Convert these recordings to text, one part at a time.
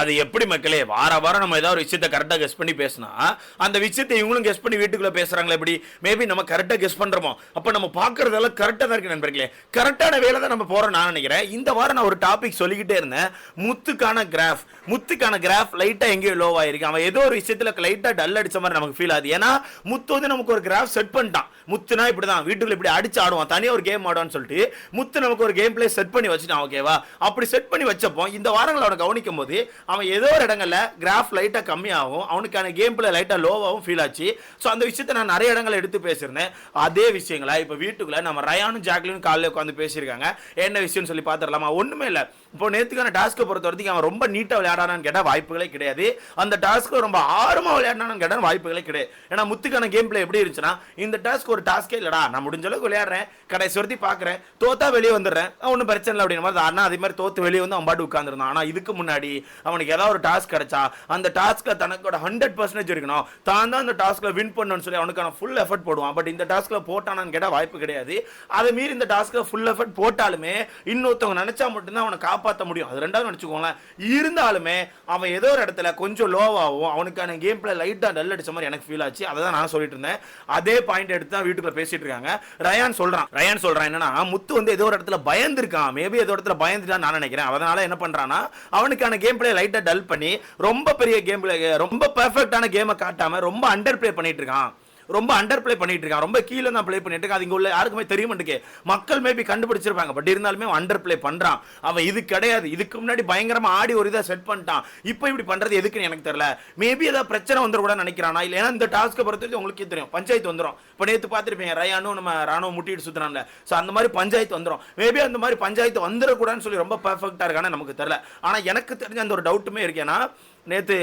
அது எப்படி மக்களே வார வாரம் நம்ம ஏதாவது ஒரு விஷயத்தை கரெக்டாக கெஸ் பண்ணி பேசினா அந்த விஷயத்தை இவங்களும் கெஸ் பண்ணி வீட்டுக்குள்ள பேசுறாங்களே எப்படி? மேபி நம்ம கரெக்டாக கெஸ் பண்றோமோ? அப்போ நம்ம பார்க்கறதெல்லாம் கரெக்டாக தான் இருக்கு நண்பர்களே. கரெக்டான வேலை தான் நம்ம போறோம் நான் நினைக்கிறேன். இந்த வாரம் நான் ஒரு டாபிக் சொல்லிக்கிட்டே இருந்தேன். முத்துக்கான கிராஃப் முத்துக்கான கிராஃப் லைட்டாக எங்கேயோ லோ ஆயிருக்கு. அவன் ஏதோ ஒரு விஷயத்தில் லைட்டாக டல் அடிச்ச மாதிரி நமக்கு ஃபீல் ஆகுது. ஏன்னா முத்து வந்து நமக்கு ஒரு கிராஃப் செட் பண்ணிட்டான். முத்துனா இப்படிதான். வீட்டுக்குள்ள இப்படி அடிச்சு ஆடுவான். தனியாக ஒரு கேம் ஆடுவான்னு சொல்லிட்டு முத்து நமக்கு ஒரு கேம் பிளே செட் பண்ணி வச்சுட்டான் ஓகேவா அப்படி செட் பண்ணி வச்சப்போ இந்த வாரங்களை அவனை கவனிக்கும் போது அவன் ஏதோ ஒரு இடங்களில் கிராஃப் லைட்டாக கம்மியாகும் அவனுக்கான கேம் பிளே லைட்டாக லோவாகவும் ஃபீல் ஆச்சு. ஸோ அந்த விஷயத்தை நான் நிறைய இடங்களை எடுத்து பேசியிருந்தேன். அதே விஷயங்களா இப்போ வீட்டுக்குள்ளே நம்ம ரயானும் ஜாக்லியும் காலையில் உட்காந்து பேசியிருக்காங்க. என்ன விஷயம்னு சொல்லி பார்த்துடலாமா? ஒன்றுமே இல்லை. இப்போ நேத்துக்கான டாஸ்க்கை பொறுத்த வரைக்கும் அவன் ரொம்ப நீட்டாக விளையாடானான்னு கேட்டால் வாய்ப்புகளே கிடையாது. அந்த டாஸ்க்கு ரொம்ப ஆர்வமாக விளையாடினான்னு கேட்டால் வாய்ப்புகளே கிடையாது. ஏன்னா முத்துக்கான கேம் பிளே எப்படி இருந்துச்சுன்னா இந்த டாஸ்க் ஒரு டாஸ்க்கே இல்லடா நான் முடிஞ்ச அளவுக்கு விளையாடுறேன் கடைசி வரைக்கும் பார்க்குறேன் தோத்தா வெளியே வந்துடுறேன். ஒன்றும் பிரச்சனை இல்லை அப்படின்ற மாதிரி அண்ணா அதே மாதிரி தோத்து வெளியே வந்து அவன் பாட்டு உட்காந்துருந்தான் ஆனால் இதுக்கு முன்னாடி அவனுக்கு ஏதாவது ஒரு டாஸ்க் கிடைச்சா அந்த டாஸ்க்கில் தனக்கோட ஹண்ட்ரட் பர்சன்டேஜ் இருக்கணும். தான் தான் அந்த டாஸ்க்கில் வின் பண்ணணும்னு சொல்லி அவனுக்கான ஃபுல் எஃபர்ட் போடுவான். பட் இந்த டாஸ்க்கில் போட்டானான்னு கேட்டால் வாய்ப்பு கிடையாது. அதை மீறி இந்த டாஸ்க்கில் ஃபுல் எஃபர்ட் போட்டாலுமே இன்னொருத்தவங்க நினைச்சா மட்டும்தான் அவனை காப்பாற்ற முடியும். அது ரெண்டாவது நினச்சிக்கோங்களேன் இருந்தாலுமே அவன் ஏதோ ஒரு இடத்துல கொஞ்சம் லோவாகவும் அவனுக்கான கேம் பிளே லைட்டாக டல் அடிச்ச மாதிரி எனக்கு ஃபீல் ஆச்சு. அதை தான் நான் சொல்லிட்டு இருந்தேன். அதே பாயிண்ட் எடுத்து தான் வீட்டுக்குள்ள பேசிட்டு இருக்காங்க. ரயான் சொல்கிறான் ரயான் சொல்கிறான் என்னன்னா முத்து வந்து ஏதோ ஒரு இடத்துல பயந்துருக்கான். மேபி ஏதோ இடத்துல பயந்துட்டான்னு நான் நினைக்கிறேன். அதனால என்ன பண்ணுறான்னா அவனுக்கான கேம் பிளே லைட்டாக டல் பண்ணி ரொம்ப பெரிய கேம் பிளே ரொம்ப பெர்ஃபெக்டான கேமை காட்டாமல் ரொம்ப அண்டர் பிளே பண்ணிட்டு இருக்கான். ரொம்ப அண்டர் பிளே பண்ணிட்டு இருக்கான் ரொம்ப கீழே தான் ப்ளே பண்ணிட்டு இருக்கான் அது இங்கே உள்ள யாருக்குமே தெரிய மாட்டேங்குது மக்கள் மேபி கண்டுபிடிச்சிருப்பாங்க. பட் இருந்தாலுமே அண்டர் பிளே பண்றான். அவன் இது கிடையாது. இதுக்கு முன்னாடி பயங்கரமா ஆடி ஒரு இதை செட் பண்ணிட்டான். இப்போ இப்படி பண்றது எதுக்குன்னு எனக்கு தெரியல. மேபி ஏதாவது பிரச்சனை வந்துடும் கூட நினைக்கிறானா? இல்லை ஏன்னா இந்த டாஸ்க்கை பொறுத்தவரைக்கும் உங்களுக்கே தெரியும். பஞ்சாயத்து வந்துடும் இப்போ நேற்று பார்த்துருப்பீங்க ரயானும் நம்ம ராணுவம் முட்டிட்டு சுத்துறான்ல. ஸோ அந்த மாதிரி பஞ்சாயத்து வந்துடும் மேபி அந்த மாதிரி பஞ்சாயத்து வந்துடக்கூடாதுன்னு சொல்லி ரொம்ப பர்ஃபெக்டாக இருக்கான்னு நமக்கு தெரியல. ஆனால் எனக்கு தெரிஞ்ச அந்த ஒரு டவுட்டுமே இருக்கு. ஏன்னா நேற்று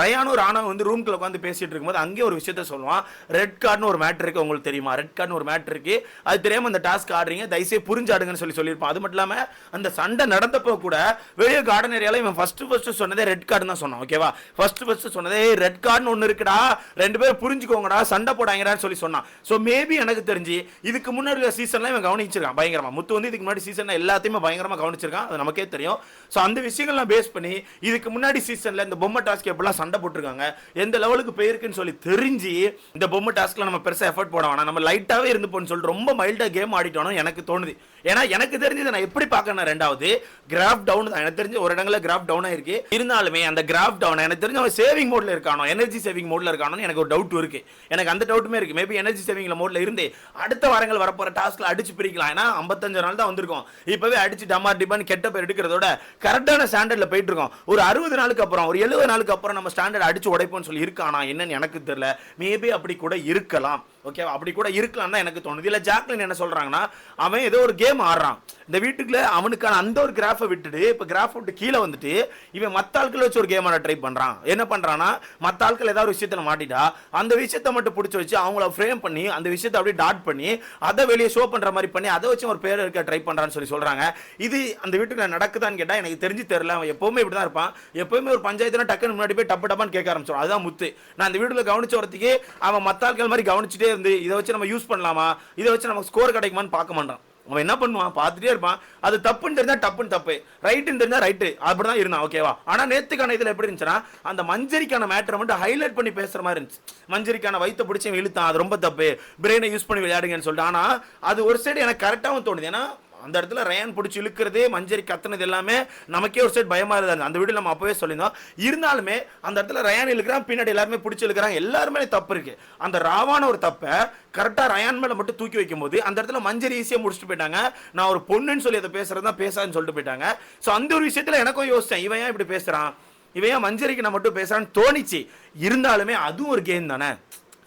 ரயானும் ராணுவம் வந்து ரூம்குள்ள உட்காந்து பேசிட்டு இருக்கும்போது அங்கேயே ஒரு விஷயத்த சொல்லுவான். ரெட் கார்டுன்னு ஒரு மேட்ரு இருக்கு உங்களுக்கு தெரியுமா? ரெட் கார்டுன்னு ஒரு மேட்ரு இருக்கு. அது தெரியாமல் அந்த டாஸ்க் ஆடுறீங்க தயவுசெய்து புரிஞ்சு ஆடுங்கன்னு சொல்லி சொல்லியிருப்பான். அது மட்டும் இல்லாமல் அந்த சண்டை நடந்தப்போ கூட வெளியே கார்டன் ஏரியாவில் இவன் ஃபர்ஸ்ட் ஃபர்ஸ்ட் சொன்னதே ரெட் கார்டு தான் சொன்னான் ஓகேவா ஃபர்ஸ்ட் ஃபர்ஸ்ட் சொன்னதே ரெட் கார்டுன்னு ஒன்று இருக்குடா. ரெண்டு பேரும் புரிஞ்சுக்கோங்கடா சண்டை போடாங்கடான்னு சொல்லி சொன்னான். ஸோ மேபி எனக்கு தெரிஞ்சு இதுக்கு முன்னாடி சீசன்லாம் இவன் கவனிச்சிருக்கான் பயங்கரமாக முத்து வந்து இதுக்கு முன்னாடி சீசனில் எல்லாத்தையுமே பயங்கரமாக கவனிச்சிருக்கான் அது நமக்கே தெரியும். ஸோ அந்த விஷயங்கள்லாம் பேஸ் பண்ணி இதுக்கு முன்னாடி சீசனில் இந்த பொம்மை டாஸ்க் எப்படிலாம் சண்டை போட்டிருக்காங்க எந்த லெவலுக்கு போயிருக்குன்னு சொல்லி தெரிஞ்சு இந்த பொம்மை டாஸ்க்கில் நம்ம பெருசாக எஃபர்ட் போட வேணாம். நம்ம லைட்டாகவே இருந்து போன்னு சொல்லிட்டு ரொம்ப மைல்டாக கேம் ஆடிட்டோம்னு எனக்கு தோணுது. ஏன்னா எனக்கு தெரிஞ்சது நான் எப்படி பார்க்கணும் ரெண்டாவது கிராஃப் டவுன் தான். எனக்கு தெரிஞ்சு ஒரு இடங்களில் கிராஃப் டவுனாக இருக்கு இருந்தாலுமே அந்த கிராஃப் டவுன் எனக்கு தெரிஞ்சு அவன் சேவிங் மோடில் இருக்கானோ எனர்ஜி சேவிங் மோடில் இருக்கானோன்னு எனக்கு ஒரு டவுட் இருக்கு. எனக்கு அந்த டவுட்டுமே இருக்கு. மேபி எனர்ஜி சேவிங்ல மோட்ல இருந்து அடுத்த வாரங்கள் வரப்போற டாஸ்க்ல அடிச்சு பிரிக்கலாம். ஏன்னா ஐம்பத்தஞ்சு நாள் தான் வந்திருக்கும். இப்பவே அடிச்சு டமார் டிபான் கெட்ட பேர் எடுக்கிறதோட கரெக்டான ஸ்டாண்டர்ட்ல போயிட்டு இருக்கோம். ஒரு அறுபது நாளுக்கு அப்புறம் ஒரு எழுபது நாளுக்கு அப்புறம் நம்ம ஸ்டாண்டர்ட் அடிச்சு உடைப்போம்னு சொல்லி இருக்கானா? என்னன்னு எனக்கு தெரியல. மேபி அப்படி கூட இருக்கலாம். ஓகேவா அப்படி கூட இருக்கலாம் தான் எனக்கு தோணுது. இல்ல ஜாக்லின் என்ன சொல்றாங்கன்னா அவன் ஏதோ ஒரு கேம் ஆடுறான். இந்த வீட்டுக்குள்ள அவனுக்கான அந்த ஒரு கிராஃபை விட்டுட்டு இப்போ கிராஃப் விட்டு கீழே வந்துட்டு இவன் மத்த ஆட்களை வச்சு ஒரு கேம் ஆட ட்ரை பண்றான். என்ன பண்ணுறான்னா மத்த ஆட்கள் ஏதாவது ஒரு விஷயத்துல மாட்டிட்டா அந்த விஷயத்தை மட்டும் பிடிச்சி வச்சு அவங்கள ஃப்ரேம் பண்ணி அந்த விஷயத்தை அப்படியே டாட் பண்ணி அதை வெளியே ஷோ பண்ற மாதிரி பண்ணி அதை வச்சு ஒரு பேர் இருக்க ட்ரை பண்ணுறான்னு சொல்லி சொல்றாங்க. இது அந்த வீட்டுக்குள்ள நடக்குதான்னு கேட்டா எனக்கு தெரிஞ்சு தெரில அவன் எப்பவுமே இப்படி தான் இருப்பான். எப்பவுமே ஒரு பஞ்சாயத்துனா டக்குன்னு முன்னாடி போய் டப்பு டப்பான்னு கேட்க ஆரம்பிச்சிடும். அதுதான் முத்து. நான் இந்த வீட்டுல கவனிச்ச வரத்துக்கு அவன் மத்தாள்கள் மாதிரி கவனிச்சுட்டே இருந்து இதை வச்சு நம்ம யூஸ் பண்ணலாமா? இதை வச்சு நமக்கு ஸ்கோர் கிடைக்குமான்னு பார்க்க மாட்டான். அவன் என்ன பண்ணுவான்? பார்த்துட்டே இருப்பான். அது தப்புன்னு தெரிஞ்சா டப்புன்னு தப்பு. ரைட்டுன்னு தெரிஞ்சா ரைட்டு அப்படிதான் இருந்தான். ஓகேவா ஆனா நேத்துக்கான இதுல எப்படி இருந்துச்சுன்னா அந்த மஞ்சரிக்கான மேட்டரை மட்டும் ஹைலைட் பண்ணி பேசுற மாதிரி இருந்துச்சு. மஞ்சரிக்கான வயிற்ற பிடிச்சி இழுத்தான். அது ரொம்ப தப்பு. பிரெயினை யூஸ் பண்ணி விளையாடுங்கன்னு சொல்லிட்டு. ஆனா அது ஒரு சைடு எனக்கு கரெக்டாகவும் தோணுது. ஏன்னா அந்த இடத்துல ரயான் பிடிச்சி இழுக்கிறது மஞ்சரி கத்துனது எல்லாமே நமக்கே ஒரு சைட் பயமா இருந்தது. அந்த வீடியோ நம்ம அப்போவே சொல்லியிருந்தோம். இருந்தாலுமே அந்த இடத்துல ரயான் இழுக்கிறான் பின்னாடி எல்லாருமே பிடிச்சி இழுக்கிறாங்க எல்லாருமே தப்பு இருக்கு. அந்த ராவான ஒரு தப்பை கரெக்டாக ரயான் மேலே மட்டும் தூக்கி வைக்கும்போது அந்த இடத்துல மஞ்சரி ஈஸியாக முடிச்சுட்டு போயிட்டாங்க. நான் ஒரு பொண்ணுன்னு சொல்லி அதை பேசுறதா பேசாதுன்னு சொல்லிட்டு போயிட்டாங்க. ஸோ அந்த ஒரு விஷயத்தில் எனக்கும் யோசித்தேன் இவன் ஏன் இப்படி பேசுகிறான் இவன் ஏன் மஞ்சரிக்கு நான் மட்டும் பேசுகிறான்னு தோணிச்சு. இருந்தாலுமே அதுவும் ஒரு கேம் தானே?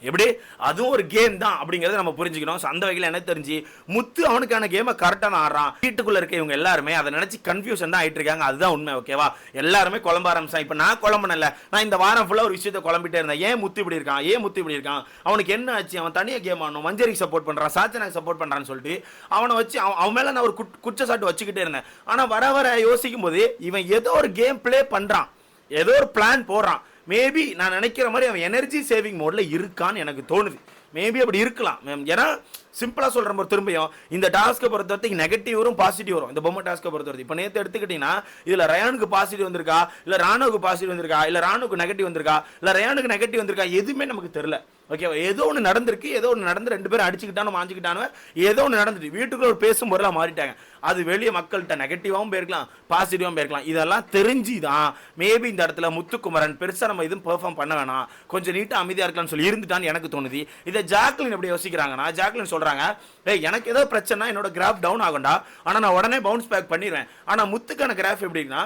எப்படி? அதுவும் ஒரு கேம் தான் அப்படிங்கறத நம்ம புரிஞ்சுக்கணும். So, அந்த வகையில் என்ன தெரிஞ்சு முத்து அவனுக்கான கேமை கரெக்டாக ஆடுறான். வீட்டுக்குள்ள இருக்க இவங்க எல்லாருமே அதை நினைச்சு கன்ஃபியூஷன் தான் ஆயிட்டு இருக்காங்க அதுதான் உண்மை ஓகேவா எல்லாருமே குழம்ப ஆரம்பிச்சான் இப்போ நான் குழம்புனல நான் இந்த வாரம் ஃபுல்லாக ஒரு விஷயத்தை குழம்பிட்டே இருந்தேன். ஏன் முத்து இப்படி இருக்கான்? ஏன் முத்து இப்படி இருக்கான்? அவனுக்கு என்ன ஆச்சு? அவன் தனியாக கேம் ஆடணும். மஞ்சரிக்கு சப்போர்ட் பண்ணுறான் சாச்சனாக்கு சப்போர்ட் பண்ணுறான்னு சொல்லிட்டு அவனை வச்சு அவன் அவன் நான் ஒரு குட்- குற்றச்சாட்டு வச்சுக்கிட்டே இருந்தேன். ஆனால் வர வர யோசிக்கும் போது இவன் ஏதோ ஒரு கேம் ப்ளே பண்ணுறான் ஏதோ ஒரு பிளான் போடுறான். மேபி நான் நினைக்கிற மாதிரி அவன் எனர்ஜி சேவிங் மோட்ல இருக்கான்னு எனக்கு தோணுது. மேபி அப்படி இருக்கலாம். மேம் ஏன்னா சிம்பிளா சொல்கிற ஒரு திரும்பியும் இந்த டாஸ்க்கை பொறுத்த வரைக்கும் நெகட்டிவ் வரும் பாசிட்டிவ் வரும். இந்த பொம்மை டாஸ்க்கை பொறுத்த வரைக்கும். இப்போ நேற்று எடுத்துக்கிட்டீங்கன்னா இதுல ரயானுக்கு பாசிட்டிவ் வந்திருக்கா? இல்ல ராணுவுக்கு பாசிட்டிவ் வந்திருக்கா? இல்ல ராணுவுக்கு நெகட்டிவ் வந்திருக்கா? இல்ல ரயானுக்கு நெகட்டிவ் வந்திருக்கா? எதுவுமே நமக்கு தெரியல. ஓகேவா ஏதோ ஒன்று நடந்திருக்கு ஏதோ ஒன்று நடந்து ரெண்டு பேரும் அடிச்சுக்கிட்டானு மாஞ்சிக்கிட்டானு ஏதோ ஒன்று நடந்துட்டு வீட்டுக்குள்ள ஒரு பேசும் பொருளாக மாறிட்டாங்க. அது வெளியே மக்கள்கிட்ட நெகட்டிவாகவும் போயிருக்கலாம் பாசிட்டிவாகவும் போயிருக்கலாம். இதெல்லாம் தெரிஞ்சு தான் மேபி இந்த இடத்துல முத்துக்குமரன் பெருசாக நம்ம எதுவும் பெர்ஃபார்ம் பண்ண வேணாம். கொஞ்சம் நீட்டாக அமைதியாக இருக்கலாம்னு சொல்லி இருந்துட்டான்னு எனக்கு தோணுது. இதை ஜாக்லின் எப்படி யோசிக்கிறாங்கன்னா ஜாக்லின் சொல்கிறாங்க ஏய் எனக்கு ஏதோ பிரச்சனை என்னோட கிராஃப் டவுன் ஆகும்டா. ஆனால் நான் உடனே பவுன்ஸ் பேக் பண்ணிடுவேன். ஆனால் முத்துக்கான கிராஃப் எப்படின்னா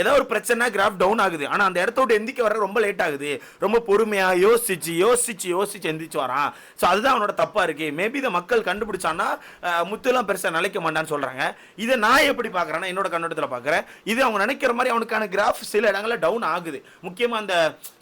ஏதோ ஒரு பிரச்சனை கிராஃப் டவுன் ஆகுது. ஆனால் அந்த இடத்த விட்டு எந்திக்க வர ரொம்ப லேட் ஆகுது. ரொம்ப பொறுமையாக யோசிச்சு யோசிச்சு யோசிச்சு எந்திரிச்சு வரான். ஸோ அதுதான் அவனோட தப்பாக இருக்கு. மேபி இதை மக்கள் கண்டுபிடிச்சான்னா முத்துலாம் பெருசாக நிலைக்க மாட்டான்னு சொல்கிறாங்க இதை நான் எப்படி பார்க்குறேன்னா என்னோட கண்ணோட்டத்தில் பார்க்குறேன். இது அவங்க நினைக்கிற மாதிரி அவனுக்கான கிராஃப் சில இடங்களில் டவுன் ஆகுது. முக்கியமாக அந்த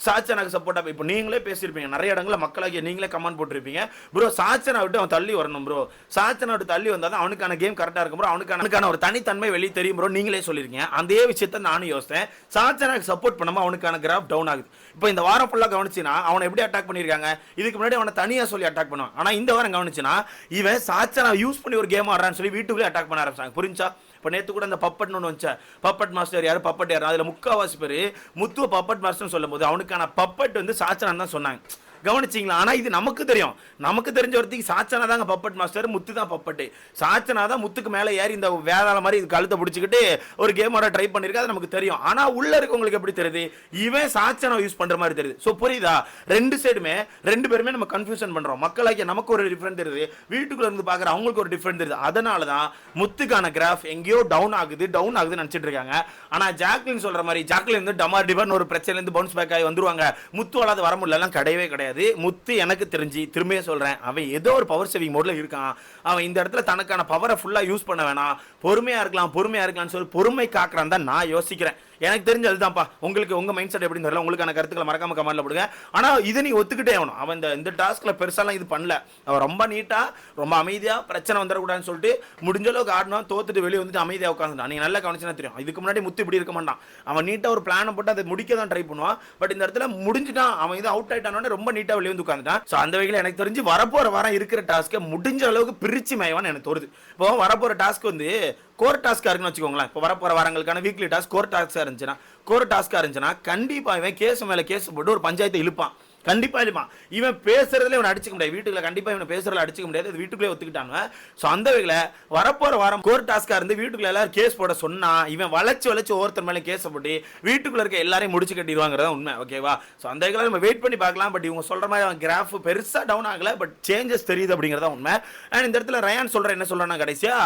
சாச்சனாக்கு சப்போர்ட்டாக இப்போ நீங்களே பேசியிருப்பீங்க. நிறைய இடங்களில் மக்களாகிய நீங்களே கமெண்ட் போட்டிருப்பீங்க. ப்ரோ சாச்சனை விட்டு அவன் தள்ளி வரணும் ப்ரோ சாச்சனை விட்டு தள்ளி வந்தால் தான் அவனுக்கான கேம் கரெக்டாக இருக்கும் ப்ரோ அவனுக்கான அவனுக்கான ஒரு தனித்தன்மை வெளியே தெரியும் ப்ரோ நீங்களே சொல்லியிருக்கீங்க அதே விஷயத்த நானும் யோசித்தேன். சாச்சனாக்கு சப்போர்ட் பண்ணாமல் அவனுக்கான கிராஃப் டவுன் ஆகுது. இப்போ இந்த வாரம் ஃபுல்லாக கவனிச்சுன்னா அவனை எப்படி அட்டாக் பண்ணியிருக்காங்க? இதுக்கு முன்னாடி அவனை தனியாக சொல்லி அட்டாக் பண்ணுவான். ஆனால் இந்த வாரம் கவனிச்சுன்னா இவன் சாச்சனா யூஸ் பண்ணி ஒரு கேம் ஆடுறான்னு சொல்லி வீட்டுக்குள்ளே அட்டாக் பண்ண ஆரம்பிச்சாங்க. புரிஞ்சா? இப்போ நேற்று கூட அந்த பப்பட்னு ஒன்று வச்சேன் பப்பட் மாஸ்டர் யார்? பப்பட் யார்? அதில் முக்காவாசி பேர் முத்துவ பப்பட் மாஸ்டர்னு சொல்லும்போது அவனுக்கான பப்பட் வந்து சாச்சனான்னு தான் சொன்னாங்க. கவனிச்சிங்களா? ஆனால் இது நமக்கு தெரியும். நமக்கு தெரிஞ்ச ஒருத்திக்கு சாச்சனா தாங்க பப்பட் மாஸ்டர் முத்து தான் பப்பட்டு சாச்சனா தான் முத்துக்கு மேலே ஏறி இந்த வேதாள மாதிரி இது கழுத்தை பிடிச்சிக்கிட்டு ஒரு கேமோட ட்ரை பண்ணியிருக்கா அது நமக்கு தெரியும். ஆனால் உள்ளே இருக்கவங்களுக்கு எப்படி தெரியுது? இவன் சாச்சனை யூஸ் பண்ணுற மாதிரி தெரியுது. ஸோ புரியுதா? ரெண்டு சைடுமே ரெண்டு பேருமே நம்ம கன்ஃபியூஷன் பண்ணுறோம் மக்களாகிய நமக்கு ஒரு டிஃப்ரெண்ட் தெரியுது. வீட்டுக்குள்ளே இருந்து பார்க்குற அவங்களுக்கு ஒரு டிஃப்ரெண்ட் தெரியுது. அதனால தான் முத்துக்கான கிராஃப் எங்கேயோ டவுன் ஆகுது டவுன் ஆகுதுன்னு நினச்சிட்டு இருக்காங்க. ஆனால் ஜாக்லின் சொல்கிற மாதிரி ஜாக்லின் வந்து டமார் டிபர்னு ஒரு பிரச்சனைலேருந்து பவுன்ஸ் பேக் ஆகி வந்துருவாங்க. முத்து வளாது வர முடியலாம் கிடையவே கிடையாது. முத்து எனக்கு தெரிஞ்சு திரும்பியே சொல்கிறேன் அவன் ஏதோ ஒரு பவர் சேவிங் மோடில் இருக்கான். அவன் இந்த இடத்துல தனக்கான பவரை ஃபுல்லாக யூஸ் பண்ண வேணாம். பொறுமையாக இருக்கலாம் பொறுமையாக இருக்கலாம்னு சொல்லி பொறுமை காக்குறான் தான் நான் யோசிக்கிறேன். எனக்கு தெரிஞ்ச அதுதான்ப்பா. உங்களுக்கு உங்க மைண்ட் செட் எப்படின்னு தெரியல. உங்களுக்கான கருத்துக்களை மறக்காம கமெண்ட்ல போடுங்க. ஆனா இதை நீ ஒத்துக்கிட்டே ஆகணும். அவன் இந்த இந்த டாஸ்க்ல பெருசாலாம் இது பண்ணல. அவன் ரொம்ப நீட்டா ரொம்ப அமைதியா பிரச்சனை வந்துடக்கூடாதுன்னு சொல்லிட்டு முடிஞ்ச அளவுக்கு ஆடணும் தோத்துட்டு வெளியே வந்துட்டு அமைதியா உட்காந்துட்டான் நீங்கள் நல்லா கவனிச்சுனா தெரியும். இதுக்கு முன்னாடி முத்து இப்படி இருக்க மாட்டான். அவன் நீட்டா ஒரு பிளானை போட்டு அதை முடிக்க தான் ட்ரை பண்ணுவான். பட் இந்த இடத்துல முடிஞ்சுட்டான். அவன் இது அவுட் ஆயிட்டானோட ரொம்ப நீட்டா வெளியே வந்து உட்காந்துட்டான் ஸோ அந்த வகையில் எனக்கு தெரிஞ்சு வரப்போற வாரம் இருக்கிற டாஸ்க்கை முடிஞ்ச அளவுக்கு பிரிச்சு மேய்வான்னு எனக்கு தோணுது. இப்போ வரப்போற டாஸ்க் வந்து கோர் டாஸ்க்காக இருக்குன்னு வச்சுக்கோங்களேன். இப்போ வரப்போகிற வாரங்களுக்கான வீக்லி டாஸ்க் கோர் டாஸ்க்காக இருந்துச்சுன்னா கோர் டாஸ்க்காக இருந்துச்சுன்னா கண்டிப்பாக இவன் கேஸ் மேலே கேஸ் போட்டு ஒரு பஞ்சாயத்தை இழுப்பான். கண்டிப்பாக இல்லைமா இவன் பேசுறதுல இவன் அடிச்சுக்க முடியாது. வீட்டுக்குள்ள கண்டிப்பாக இவன் பேசுறதுல அடிச்சுக்க முடியாது. அது வீட்டுக்குள்ளே ஒத்துக்கிட்டாங்க ஸோ அந்த வகையில் வரப்போற வாரம் கோர் டாஸ்க்காக இருந்து வீட்டுக்குள்ள எல்லாரும் கேஸ் போட சொன்னா இவன் வளைச்சு வளைச்சு ஒவ்வொருத்தர் மேலே கேஸ் போட்டு வீட்டுக்குள்ள இருக்க எல்லாரையும் முடிச்சு கட்டிடுவாங்கிறதா உண்மை. ஓகேவா ஸோ அந்த வகையில் நம்ம வெயிட் பண்ணி பார்க்கலாம். பட் இவங்க சொல்ற மாதிரி அவன் கிராஃப் பெருசாக டவுன் ஆகல. பட் சேஞ்சஸ் தெரியுது அப்படிங்கிறதா உண்மை. அண்ட் இந்த இடத்துல ரயான் சொல்ற என்ன சொல்றான்னா கடைசியா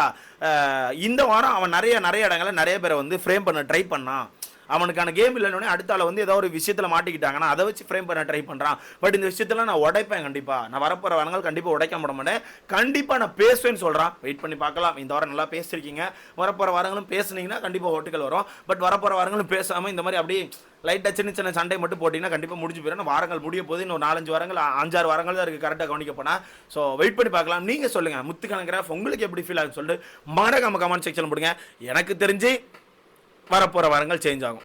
இந்த வாரம் அவன் நிறைய நிறைய இடங்களில் நிறைய பேரை வந்து ஃப்ரேம் பண்ண ட்ரை பண்ணான். அவனுக்கான கேம் இல்லைன்னு அடுத்தால வந்து ஏதோ ஒரு விஷயத்தில் மாட்டிக்கிட்டாங்கன்னா அதை வச்சு ஃப்ரேம் பண்ண ட்ரை பண்ணுறான் பட் இந்த விஷயத்தில் நான் உடைப்பேன் கண்டிப்பாக நான் வரப்போகிற வரங்கள் கண்டிப்பாக உடைக்க விட மாட்டேன். கண்டிப்பாக நான் பேசுவேன்னு சொல்கிறான் வெயிட் பண்ணி பார்க்கலாம். இந்த வாரம் நல்லா பேசியிருக்கீங்க. வரப்போகிற வாரங்களும் பேசுனீங்கன்னா கண்டிப்பாக ஓட்டுகள் வரும். பட் வரப்போகிற வாரங்களும் பேசாமல் இந்த மாதிரி அப்படியே லைட்டாக சின்ன சின்ன சண்டை மட்டும் போட்டிங்கன்னா கண்டிப்பாக முடிஞ்சு போயிடும். வாரங்கள் முடிய போது இன்னும் நாலஞ்சு வாரங்கள் அஞ்சாறு வாரங்கள் தான் இருக்குது கரெக்டாக கவனிக்க போனால் ஸோ வெயிட் பண்ணி பார்க்கலாம். நீங்கள் சொல்லுங்கள் முத்து கிராஃப் உங்களுக்கு எப்படி ஃபீல் ஆகுன்னு சொல்லிட்டு மறக்காம கமெண்ட் செக்ஷன் போடுங்க. எனக்கு தெரிஞ்சு வரப்போகிற வாரங்கள் சேஞ்ச் ஆகும்.